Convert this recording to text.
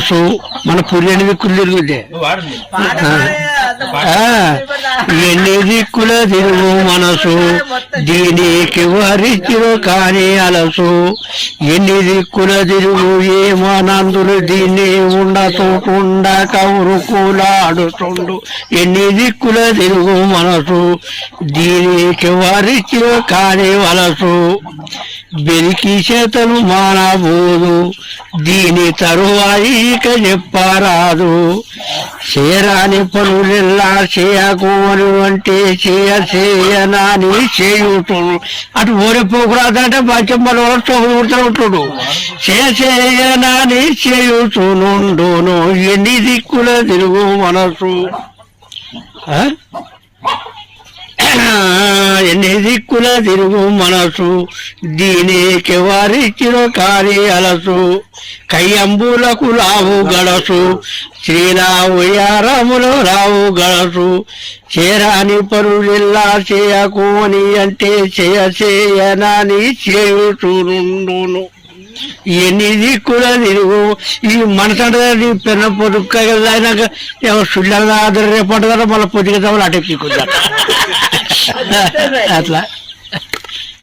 మనసు మన పుర్రెని దిక్కులు తిరుగుతే. ఆ, ఎన్ని దిక్కుల తిరుగు మనసు. దీనికి వరిచిరు కాని అలసు. ఎన్ని దిక్కుల తిరుగు ఏమనందులు దీన్ని ఉండతోకుండ కౌరు కూలాడుతుండు ఎన్ని దిక్కుల తిరుగు మనసు. దీనికి వరిచిరు కాని వలసు బెరికి చేతలు మానబోదు దీని తరువాయి ఇక చెప్పరాదు. చేరాని పనులెల్లా చేయకోని అంటే చేయ చేయనాని చేయుతు అటు ఓడిపోకురాదంటే మంచం మన చదువుతూ ఉంటాడు. చేయ చేయనాని చేయుతునుండును ఎన్ని దిక్కుల తిరుగు మనసు. ఆ? దిక్కుల తిరుగు మనసు. దీనికి వారిచ్చిరో కాని అలసు కయ్యంబులకు రావు గడసు. శ్రీరావు యారములు రావు గడసు. చేరాని పరులిల్లా అని అంటే చేయ చేయనాని చేయుచునుండును. ఎన్ని దిక్కుల తిరుగు. ఈ మనసు అంటే పెన్న పొదుక్క అయినాక సుళ్ళ రేపటి కదా మళ్ళీ పొద్దుగా 哈哈，看出 来。